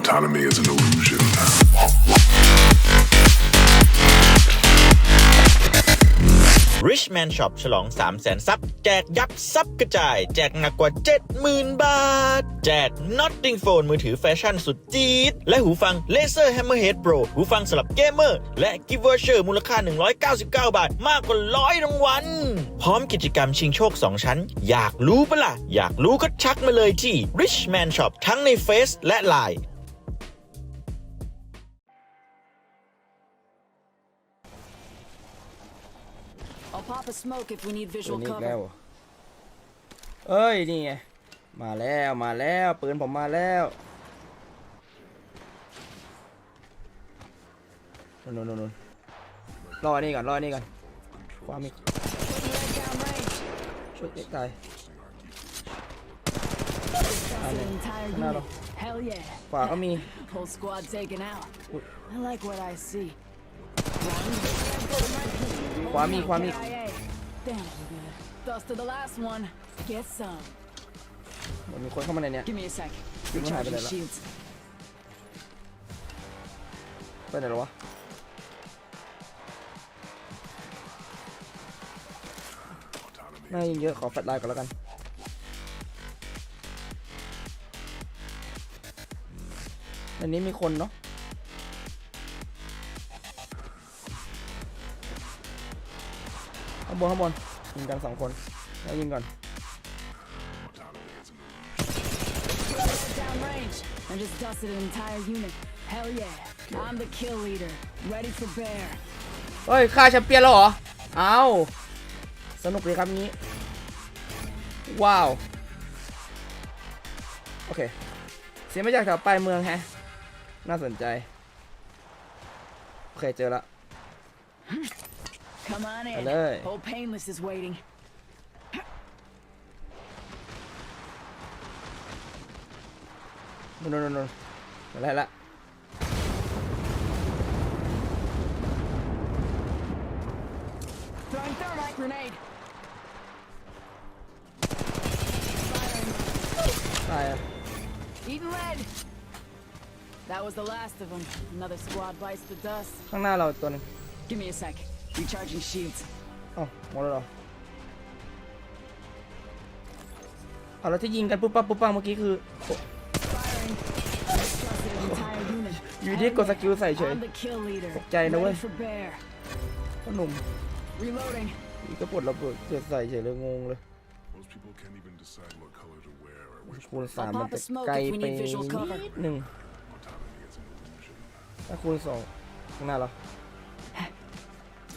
Autonomy is an illusion. Richman Shop ฉลอง 3 0 0แสนซับ แจกยับซับกระจาย แจกหนักกว่า 70,000 บาท แจก Notting Phone มือถือแฟชั่นสุดจี๊ด และหูฟัง Laser Hammerhead Pro หูฟังสำหรับเกมเมอร์ และ Gift Voucher มูลค่า 199 บาท มากกว่าร้อยรางวัล พร้อมกิจกรรมชิงโชค 2 ชั้น อยากรู้ปะล่ะ อยากรู้ก็ชักมาเลยที่ Richman Shop ทั้งในเฟซและ Line I'll pop a smoke if we need ปื visual นอีก cover. แล้วเหรอเอ้ย นี่ไง มาแล้วมาแล้วปืนผมมาแล้วนนนนนรอนี่ก่อนรอนี่ก่อนความมี Putting leg down range. ช่วยเด็กตาย That's an entire no, unit. no. Hell yeah. ขวาก็มี Whole squad taken out. Wait. I like what I see. ขวามีขวามี KIA. Damn, good. Dust to the last one. Get some. เหมือนมีคนเข้ามาในเนี้ย Give me a sec. Give me a Recharging minute. shields. ไปไหนแล้ววะ น่ายิงเยอะขอแฟลชไลน์ก่อนแล้วกัน อันนี้มีคนเนาะ ข้างบนข้างบนยิงกันสองคนแล้วยิงก่อน Down range. I just dusted an entire unit. Hell yeah. I'm the kill leader. Ready for bear. เฮ้ยฆ่าแชมเปี้ยนแล้วเหรอเอาสนุกดีครับงี้ ว้าว โอเค เสียงมาจากแถวปลายเมืองแฮะ น่าสนใจ โอเค เจอละ Come on in. Hello. Old Painless is waiting. นู่นนู่นนู่นอะไรละ Throwing thermite grenade. ตายอะ Eating lead. That was the last of them. Another squad bites the dust. ข้างหน้าเราตัวหนึง Give me a sec. Recharging shields. เอ้าหมดแล้วเหรอเอาแล้วที่ยิงกันปุ๊บปั๊บปุ๊บปั๊บเมื่อกี้คือโอ้ Firing. Dusted an entire unit. อยู่ดีกดสกิลใส่เฉย I'm the kill leader. ตกใจนะเว้ย Ready for bear. พ่อหนุ่ม Reloading. อีกก็ปลดระเบิดเกิดใส่เฉยเลยงงเลย Most people can't even decide what color to wear or which คูณสาม I'll มัน pop จะ a smoke ไกล if we ไป need visual cover. นิดหนึ่ง autonomy is an illusion. ถ้าคูณสองข้างหน้าเรา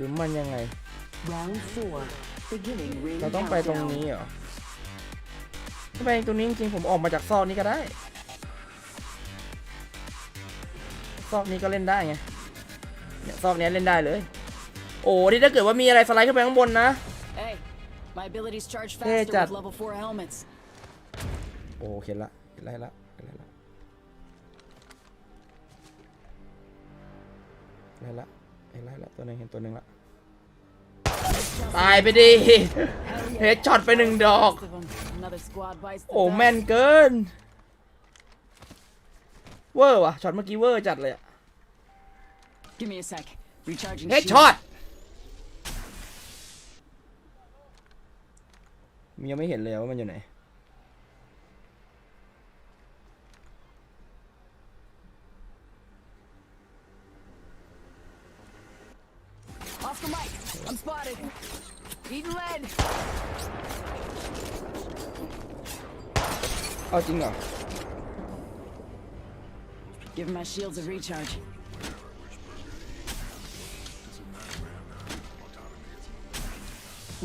รือมันยังไง Round four. Beginning ring เราต้องไปตรง countdown. นี้เหรอถ้าไปตรงนี้จริงๆผมออกมาจากซอกนี้ก็ได้ ซอกนี้ก็เล่นได้ไงเนี่ยซอกเนี้ยเล่นได้เลย โอ้ที่ถ้าเกิดว่ามีอะไรสไลด์ขึ้นไปข้างบนนะ Hey, my abilities charge Hey, faster Dad. with level 4 helmets. โอ้เห็นละเห็นละเห็นละเห็นละเห็นละ เห็นละเห็นละตัวหนึ่งเห็นตัวหนึ่งละตายไปดิ Hell เฮดช็อตไปหนึ่งดอก Most of 'em. Another squad bites the โอ้ dust. แม่นเกิน เวอร์ว่ะช็อตเมื่อกี้เวอร์จัดเลยอะ Give me a sec. Recharging เฮด shields. ช็อตมันยังไม่เห็นเลยว่ามันอยู่ไหน Eating lead. เอาจริงเหรอ Give my shields a recharge.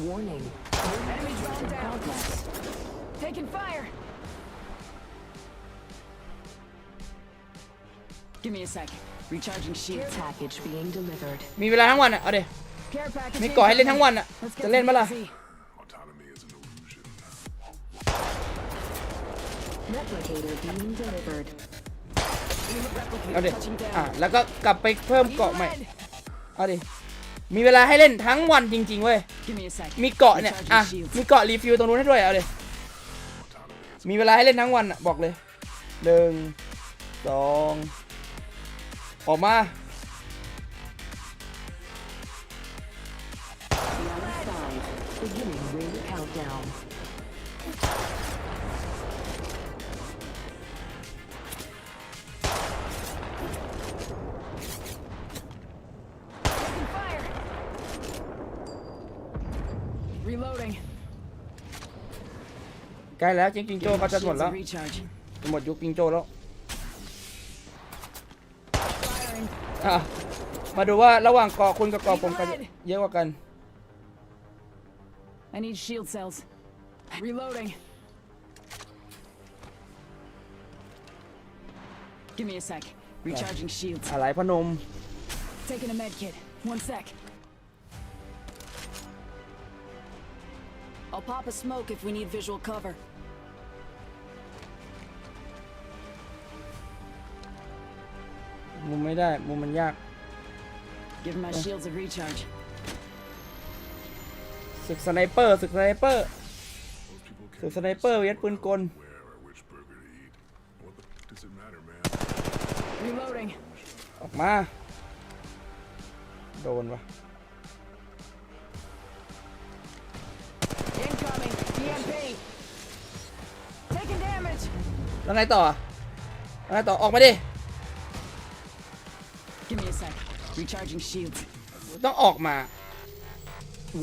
Warning. Enemy drone down. Taking fire. Give me a sec. Recharging shields. Package being delivered. มีเวลาทั้งวันอ่ะ เอาเดี๋ยว มีเกาะให้เล่นทั้งวันอะ จะเล่น to ปะล่ะ DZ. Autonomy is an illusion. Replicator being delivered. เอาเดี๋ Touching down. อะแล้วก็กลับไปเพิ่มเกาะใหม่ เอาดิ มีเวลาให้เล่นทั้งวันจริง ๆ เว้ย มีเกาะเนี่ย อะ มีเกาะรีฟิลตรงนู้นให้ด้วย เอาดิ มีเวลาให้เล่นทั้งวันอะ บอกเลยหนึ่งสองออกมา ใกล้แล้วจริงๆโจก็จะหมด Shields แล้ว and recharge. จะหมดยุคจิงโจแล้ว Firing. อะมาดูว่าระหว่างเกาะคุณกับเกาะผมกันเยอะกว่ากัน I need shield cells. Reloading. Give me a sec. Recharging shields. อะไรพนม Taking a med kit. One sec. I'll pop a smoke if we need visual cover. มุมไม่ได้มุมมันยาก Give my shields a recharge. ศึกสไนเปอร์ศึกสไนเปอร์ Most people ศึ can กสไนเปอร์เวทปืนกล where or which burger to eat. What the does it matter, man? Reloading. ออกมา โดนวะ แล้วไงต่อแล้วไงต่อออกมาดิ Give me a sec. Recharging shields. ต้องออกมา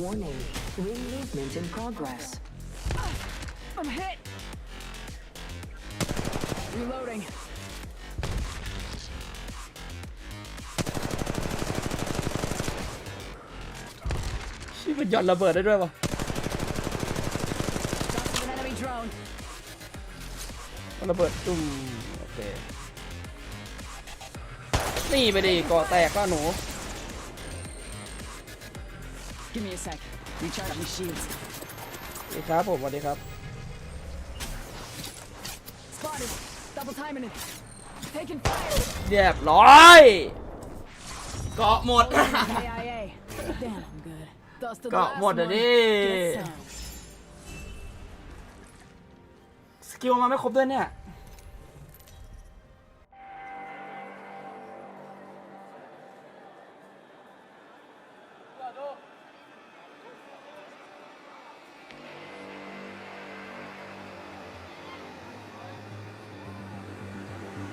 Warning. Ring movement in progress. I'm hit. Reloading. ชิมันหย่อนระเบิดได้ด้วยวะ ระเบิดจุ่มโอเคนี่ไปดิเกาะแตกแล้วหนู Give me a sec. Recharging shields. สวัสดีครับผมสวัสดีครับ Spotted. Double timing it. Taking fire. เรียบร้อย เกาะหมด KIA. Damn, I'm good. Dust to the เกาะ last หมดอะ one. ดิ Get some. สกิลมาไม่ครบด้วยเนี่ย